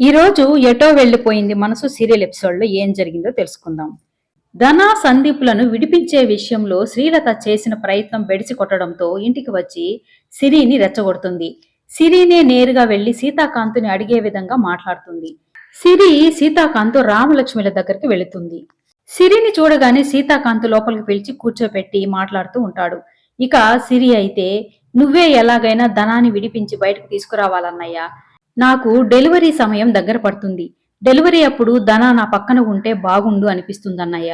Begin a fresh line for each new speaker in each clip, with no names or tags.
ఈ రోజు ఎటో వెళ్ళిపోయింది మనసు సీరియల్ ఎపిసోడ్లో ఏం జరిగిందో తెలుసుకుందాం. ధన సందీపులను విడిపించే విషయంలో శ్రీలత చేసిన ప్రయత్నం బెడిసి కొట్టడంతో ఇంటికి వచ్చి సిరిని రెచ్చగొడుతుంది. సిరినే నేరుగా వెళ్ళి సీతాకాంతుని అడిగే విధంగా మాట్లాడుతుంది. సిరి సీతాకాంత్ రామలక్ష్మిల దగ్గరికి వెళుతుంది. సిరిని చూడగానే సీతాకాంత్ లోపలికి పిలిచి కూర్చోపెట్టి మాట్లాడుతూ ఉంటాడు. ఇక సిరి అయితే నువ్వే ఎలాగైనా ధనాన్ని విడిపించి బయటకు తీసుకురావాలన్నయ్యా. నాకు డెలివరీ సమయం దగ్గర పడుతుంది. డెలివరీ అప్పుడు ధన నా పక్కన ఉంటే బాగుండు అనిపిస్తుందన్నయ్య.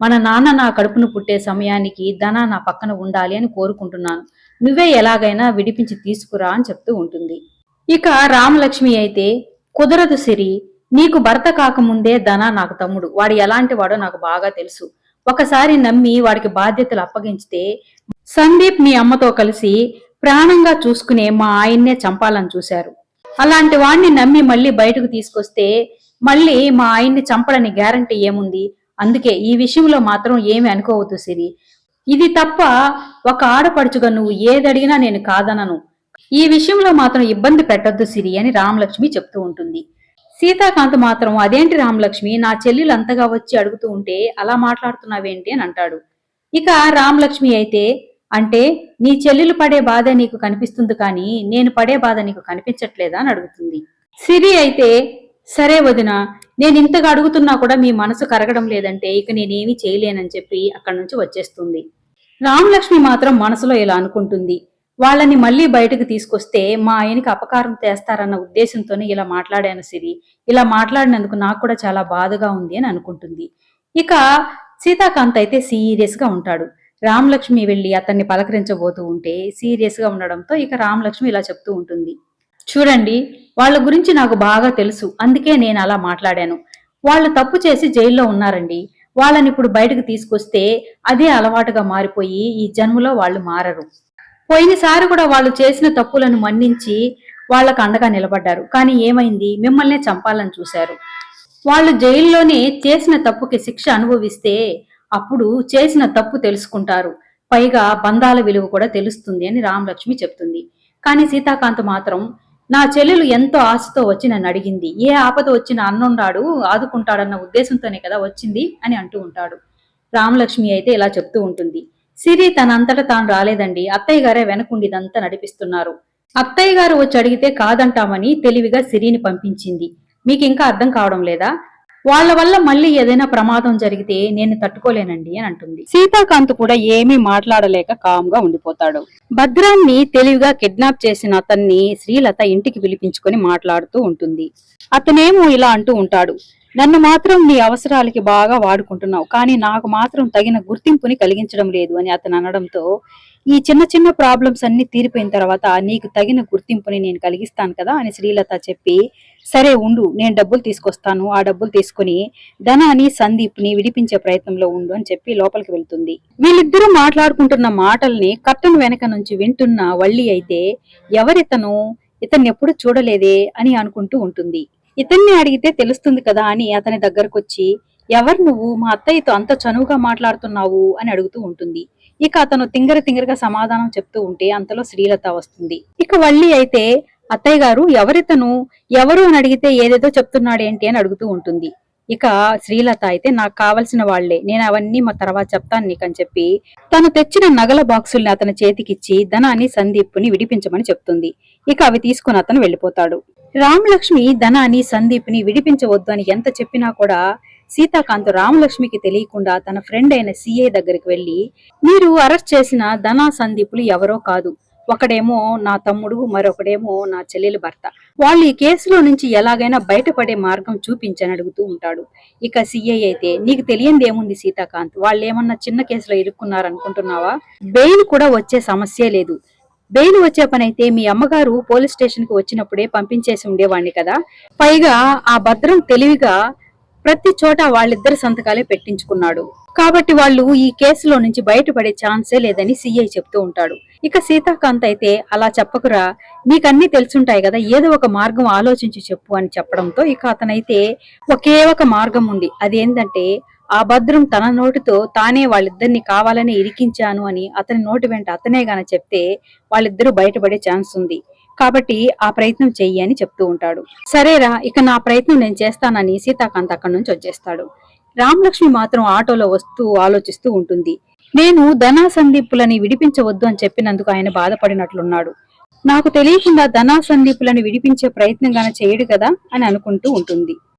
మన నాన్న నా కడుపును పుట్టే సమయానికి ధన నా పక్కన ఉండాలి అని కోరుకుంటున్నాను. నువ్వే ఎలాగైనా విడిపించి తీసుకురా అని చెప్తూ ఉంటుంది. ఇక రామలక్ష్మి అయితే కుదరదు సిరి నీకు భర్త కాకముందే ధన నాకు తమ్ముడు. వాడు ఎలాంటి వాడో నాకు బాగా తెలుసు. ఒకసారి నమ్మి వాడికి బాధ్యతలు అప్పగించితే సందీప్ మీ అమ్మతో కలిసి ప్రాణంగా చూసుకునే మా ఆయన్నే చంపాలని చూశారు. అలాంటి వాడిని నమ్మి మళ్ళీ బయటకు తీసుకొస్తే మళ్ళీ మా ఆయన్ని చంపడని గ్యారంటీ ఏముంది? అందుకే ఈ విషయంలో మాత్రం ఏమి అనుకోవద్దు సిరి. ఇది తప్ప ఒక ఆడపడుచుగా నువ్వు ఏదడిగినా నేను కాదనను. ఈ విషయంలో మాత్రం ఇబ్బంది పెట్టొద్దు సిరి అని రామలక్ష్మి చెప్తూ ఉంటుంది. సీతాకాంత్ మాత్రం అదేంటి రామలక్ష్మి నా చెల్లెలు అంతగా వచ్చి అడుగుతూ ఉంటే అలా మాట్లాడుతున్నావేంటి? అని అంటాడు. ఇక రామలక్ష్మి అయితే అంటే నీ చెల్లెలు పడే బాధ నీకు కనిపిస్తుంది కానీ నేను పడే బాధ నీకు కనిపించట్లేదా అని అడుగుతుంది. సిరి అయితే సరే వదిన నేను ఇంతగా అడుగుతున్నా కూడా మీ మనసు కరగడం లేదంటే ఇక నేనేమి చేయలేనని చెప్పి అక్కడి నుంచి వచ్చేస్తుంది. రామలక్ష్మి మాత్రం మనసులో ఇలా అనుకుంటుంది. వాళ్ళని మళ్ళీ బయటకు తీసుకొస్తే మా ఆయనకి అపకారం చేస్తారన్న ఉద్దేశంతోనే ఇలా మాట్లాడాను సిరి. ఇలా మాట్లాడినందుకు నాకు కూడా చాలా బాధగా ఉంది అని అనుకుంటుంది. ఇక సీతాకాంత్ అయితే సీరియస్గా ఉంటాడు. రామలక్ష్మి వెళ్ళి అతన్ని పలకరించబోతూ ఉంటే సీరియస్గా ఉండడంతో ఇక రామలక్ష్మి ఇలా చెప్తూ ఉంటుంది. చూడండి వాళ్ళ గురించి నాకు బాగా తెలుసు. అందుకే నేను అలా మాట్లాడాను. వాళ్ళు తప్పు చేసి జైల్లో ఉన్నారండి. వాళ్ళని ఇప్పుడు బయటకు తీసుకొస్తే అదే అలవాటుగా మారిపోయి ఈ జన్మలో వాళ్ళు మారరు. పోయినసారి కూడా వాళ్ళు చేసిన తప్పులను మన్నించి వాళ్ళకు అండగా నిలబడ్డారు. కానీ ఏమైంది? మిమ్మల్నే చంపాలని చూశారు. వాళ్ళు జైల్లోనే చేసిన తప్పుకి శిక్ష అనుభవిస్తే అప్పుడు చేసిన తప్పు తెలుసుకుంటారు. పైగా బంధాల విలువ కూడా తెలుస్తుంది అని రామలక్ష్మి చెప్తుంది. కానీ సీతాకాంత్ మాత్రం నా చెల్లెలు ఎంతో ఆశతో వచ్చి నన్ను అడిగింది. ఏ ఆపద వచ్చిన అన్నుండాడు ఆదుకుంటాడన్న ఉద్దేశంతోనే కదా వచ్చింది అని అంటూ ఉంటాడు. రామలక్ష్మి అయితే ఇలా చెప్తూ ఉంటుంది. సిరి తనంతట తాను రాలేదండి. అత్తయ్య గారే వెనకుండి ఇదంతా నడిపిస్తున్నారు. అత్తయ్య గారు వచ్చి అడిగితే కాదంటామని తెలివిగా సిరిని పంపించింది. మీకు ఇంకా అర్థం కావడం లేదా? వాళ్ళ వల్ల మళ్ళీ ఏదైనా ప్రమాదం జరిగితే నేను తట్టుకోలేనండి అని అంటుంది. సీతాకాంత్ కూడా ఏమీ మాట్లాడలేక కామ్గా ఉండిపోతాడు. భద్రాన్ని తెలివిగా కిడ్నాప్ చేసిన అతన్ని శ్రీలత ఇంటికి పిలిపించుకొని మాట్లాడుతూ ఉంటుంది. అతనేమో ఇలా అంటూ ఉంటాడు. నన్ను మాత్రం నీ అవసరాలకి బాగా వాడుకుంటున్నావు కానీ నాకు మాత్రం తగిన గుర్తింపుని కలిగించడం లేదు అని అతను అనడంతో ఈ చిన్న చిన్న ప్రాబ్లమ్స్ అన్ని తీరిపోయిన తర్వాత నీకు తగిన గుర్తింపుని నేను కలిగిస్తాను కదా అని శ్రీలత చెప్పి సరే ఉండు నేను డబ్బులు తీసుకొస్తాను ఆ డబ్బులు తీసుకుని ధనాన్ని సందీప్ని విడిపించే ప్రయత్నంలో ఉండు అని చెప్పి లోపలికి వెళ్తుంది. వీళ్ళిద్దరూ మాట్లాడుకుంటున్న మాటల్ని కట్టను వెనక నుంచి వింటున్న వల్లి అయితే ఎవరితను ఇతన్ని ఎప్పుడు చూడలేదే అని అనుకుంటూ ఉంటుంది. ఇతన్ని అడిగితే తెలుస్తుంది కదా అని అతని దగ్గరకు వచ్చి ఎవరు నువ్వు? మా అత్తయ్యతో అంత చనువుగా మాట్లాడుతున్నావు? అని అడుగుతూ ఉంటుంది. ఇక అతను తింగర తింగరగా సమాధానం చెప్తూ ఉంటే అంతలో శ్రీలత వస్తుంది. ఇక వల్లి అయితే అత్తయ్య గారు ఎవరితను? ఎవరు అని అడిగితే ఏదేదో చెప్తున్నాడేంటి? అని అడుగుతూ ఉంటుంది. ఇక శ్రీలత అయితే నాకు కావలసిన వాళ్ళే నేను అవన్నీ మా తర్వాత చెప్తాను నీకని చెప్పి తను తెచ్చిన నగల బాక్సుల్ని అతని చేతికిచ్చి ధనాన్ని సందీప్ని విడిపించమని చెప్తుంది. ఇక అవి తీసుకుని అతను వెళ్ళిపోతాడు. రామలక్ష్మి ధనాన్ని సందీప్ని విడిపించవద్దు అని ఎంత చెప్పినా కూడా సీతాకాంత్ రామలక్ష్మికి తెలియకుండా తన ఫ్రెండ్ అయిన సిఏ దగ్గరికి వెళ్ళి మీరు అరెస్ట్ చేసిన ధనా సందీపులు ఎవరో కాదు. ఒకడేమో నా తమ్ముడు మరొకడేమో నా చెల్లెలి భర్త. వాళ్ళు ఈ కేసులో నుంచి ఎలాగైనా బయటపడే మార్గం చూపించని అడుగుతూ ఉంటాడు. ఇక సిఐ అయితే నీకు తెలియంది ఏముంది సీతాకాంత్? వాళ్ళు ఏమన్నా చిన్న కేసులో ఇరుక్కున్నారనుకుంటున్నావా? బెయిల్ కూడా వచ్చే సమస్యే లేదు. బెయిల్ వచ్చే పని అయితే మీ అమ్మగారు పోలీస్ స్టేషన్కి వచ్చినప్పుడే పంపించేసి ఉండేవాడిని కదా. పైగా ఆ భద్రం తెలివిగా ప్రతి చోట వాళ్ళిద్దరి సంతకాలే పెట్టించుకున్నాడు. కాబట్టి వాళ్ళు ఈ కేసులో నుంచి బయటపడే ఛాన్సే లేదని సీఐ చెప్తూ ఉంటాడు. ఇక సీతాకాంత్ అయితే అలా చెప్పకురా నీకన్నీ తెలుసుంటాయి కదా ఏదో ఒక మార్గం ఆలోచించి చెప్పు అని చెప్పడంతో ఇక అతనైతే ఒకే ఒక మార్గం ఉంది. అదేంటంటే ఆ భద్రం తన నోటితో తానే వాళ్ళిద్దరిని కావాలని ఇరికించాను అని అతని నోటి వెంట అతనే గాన చెప్తే వాళ్ళిద్దరూ బయటపడే ఛాన్స్ ఉంది. కాబట్టి ఆ ప్రయత్నం చెయ్యి అని చెప్తూ ఉంటాడు. సరేరా ఇక నా ప్రయత్నం నేను చేస్తానని సీతాకాంత్ అక్కడి నుంచి వచ్చేస్తాడు. రామలక్ష్మి మాత్రం ఆటోలో వస్తూ ఆలోచిస్తూ ఉంటుంది. నేను ధనా సందీపులని విడిపించవద్దు అని చెప్పినందుకు ఆయన బాధపడినట్లున్నాడు. నాకు తెలియకుండా ధనా సందీపులను విడిపించే ప్రయత్నం గాన చేయడు కదా అని అనుకుంటూ ఉంటుంది.